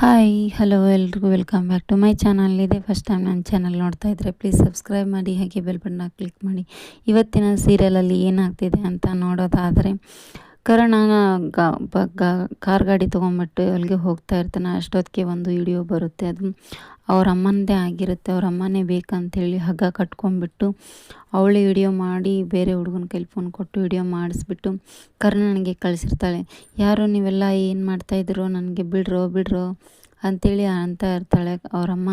Hi hello ಎಲ್ರಿಗೂ. Welcome back to my channel ಇದೆ first time ನನ್ನ ಚಾನಲ್ ನೋಡ್ತಾ ಇದ್ದರೆ ಪ್ಲೀಸ್ ಸಬ್ಸ್ಕ್ರೈಬ್ ಮಾಡಿ, ಹಾಗೆ ಬೆಲ್ ಬಟನ್ನ ಕ್ಲಿಕ್ ಮಾಡಿ. ಇವತ್ತಿನ ಸೀರಿಯಲಲ್ಲಿ ಏನಾಗ್ತಿದೆ ಅಂತ ನೋಡೋದಾದರೆ ಕರ್ಣ ಗ, ಬ- ಕಾರ್ ಗಾಡಿ ತೊಗೊಂಬಿಟ್ಟು ಅಲ್ಲಿಗೆ ಹೋಗ್ತಾ ಇರ್ತಾನೆ. ಅಷ್ಟೊತ್ತಿಗೆ ಒಂದು ವಿಡಿಯೋ ಬರುತ್ತೆ. ಅದು ಅವ್ರ ಅಮ್ಮನದೇ ಆಗಿರುತ್ತೆ. ಅವ್ರ ಅಮ್ಮನೇ ಬೇಕಂತೇಳಿ ಹಗ್ಗ ಕಟ್ಕೊಂಡ್ಬಿಟ್ಟು ಅವಳೇ ವಿಡಿಯೋ ಮಾಡಿ, ಬೇರೆ ಹುಡುಗನ ಕೈಲಿ ಫೋನ್ ಕೊಟ್ಟು ವಿಡಿಯೋ ಮಾಡಿಸ್ಬಿಟ್ಟು ಕರ್ಣನಿಗೆ ಕಳಿಸಿರ್ತಾಳೆ. ಯಾರು ನೀವೆಲ್ಲ ಏನು ಮಾಡ್ತಾಯಿದ್ರು ನನಗೆ ಬಿಡ್ರೋ ಬಿಡ್ರೋ ಅಂಥೇಳಿ ಅಂತ ಇರ್ತಾಳೆ ಅವರಮ್ಮ.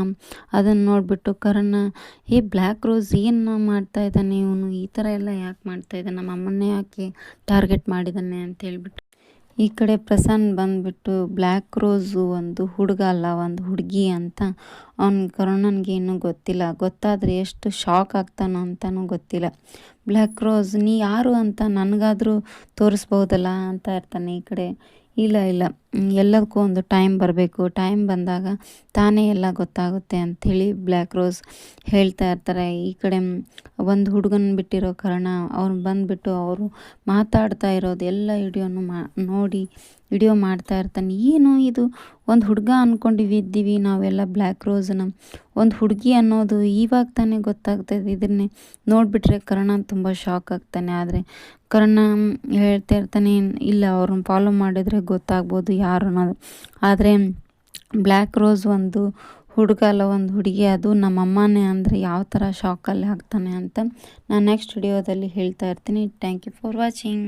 ಅದನ್ನು ನೋಡಿಬಿಟ್ಟು ಕರಣ್ ಈ ಬ್ಲ್ಯಾಕ್ ರೋಸ್ ಏನು ಮಾಡ್ತಾ ಇದ್ದಾನೆ ಇವನು? ಈ ಥರ ಎಲ್ಲ ಯಾಕೆ ಮಾಡ್ತಾ ಇದ್ದಾನೆ? ನಮ್ಮ ಅಮ್ಮನ್ನೇ ಯಾಕೆ ಟಾರ್ಗೆಟ್ ಮಾಡಿದ್ದಾನೆ? ಅಂತ ಹೇಳ್ಬಿಟ್ಟು. ಈ ಕಡೆ ಪ್ರಸನ್ನ ಬಂದುಬಿಟ್ಟು ಬ್ಲ್ಯಾಕ್ ರೋಸು ಒಂದು ಹುಡುಗ ಅಲ್ಲ, ಒಂದು ಹುಡುಗಿ ಅಂತ. ಅವ್ನ ಕರುಣನ್ಗೆ ಇನ್ನೂ ಗೊತ್ತಿಲ್ಲ. ಗೊತ್ತಾದರೆ ಎಷ್ಟು ಶಾಕ್ ಆಗ್ತಾನೋ ಅಂತಲೂ ಗೊತ್ತಿಲ್ಲ. ಬ್ಲ್ಯಾಕ್ ರೋಸ್ ನೀ ಯಾರು ಅಂತ ನನಗಾದರೂ ತೋರಿಸ್ಬೋದಲ್ಲ? ಅಂತ ಇರ್ತಾನೆ ಈ ಕಡೆ. ಇಲ್ಲ ಇಲ್ಲ. ಎಲ್ಲದಕ್ಕೂ ಒಂದು ಟೈಮ್ ಬರಬೇಕು. ಟೈಮ್ ಬಂದಾಗ ತಾನೇ ಎಲ್ಲ ಗೊತ್ತಾಗುತ್ತೆ ಅಂಥೇಳಿ ಬ್ಲ್ಯಾಕ್ ರೋಸ್ ಹೇಳ್ತಾ ಇರ್ತಾರೆ. ಈ ಕಡೆ ಒಂದು ಹುಡುಗನ ಬಿಟ್ಟಿರೋ ಕಾರಣ ಅವ್ರು ಬಂದುಬಿಟ್ಟು ಅವರು ಮಾತಾಡ್ತಾ ಇರೋದು ಎಲ್ಲ ವಿಡಿಯೋನು ಮಾ, ನೋಡಿ ವಿಡಿಯೋ ಮಾಡ್ತಾ ಇರ್ತಾನೆ. ಏನು ಇದು? ಒಂದು ಹುಡುಗ ಅಂದ್ಕೊಂಡಿವಿದ್ದೀವಿ ನಾವೆಲ್ಲ ಬ್ಲ್ಯಾಕ್ ರೋಸನ್ನ ಒಂದು ಹುಡುಗಿ ಅನ್ನೋದು ಇವಾಗ ತಾನೇ ಗೊತ್ತಾಗ್ತದೆ. ಇದನ್ನೇ ನೋಡಿಬಿಟ್ರೆ ಕರ್ಣ ತುಂಬ ಶಾಕ್ ಆಗ್ತಾನೆ. ಆದರೆ ಕರ್ಣ ಹೇಳ್ತಾ ಇರ್ತಾನೆ, ಇಲ್ಲ, ಅವ್ರನ್ನ ಫಾಲೋ ಮಾಡಿದರೆ ಗೊತ್ತಾಗ್ಬೋದು ಯಾರು ಅನ್ನೋದು. ಆದರೆ ಬ್ಲ್ಯಾಕ್ ರೋಸ್ ಒಂದು ಹುಡುಗ ಅಲ್ಲ, ಒಂದು ಹುಡುಗಿ. ಅದು ನಮ್ಮಮ್ಮನೇ ಅಂದರೆ ಯಾವ ಥರ ಶಾಕಲ್ಲಿ ಆಗ್ತಾನೆ ಅಂತ ನಾನು ನೆಕ್ಸ್ಟ್ ವಿಡಿಯೋದಲ್ಲಿ ಹೇಳ್ತಾ ಇರ್ತೀನಿ. Thank you for watching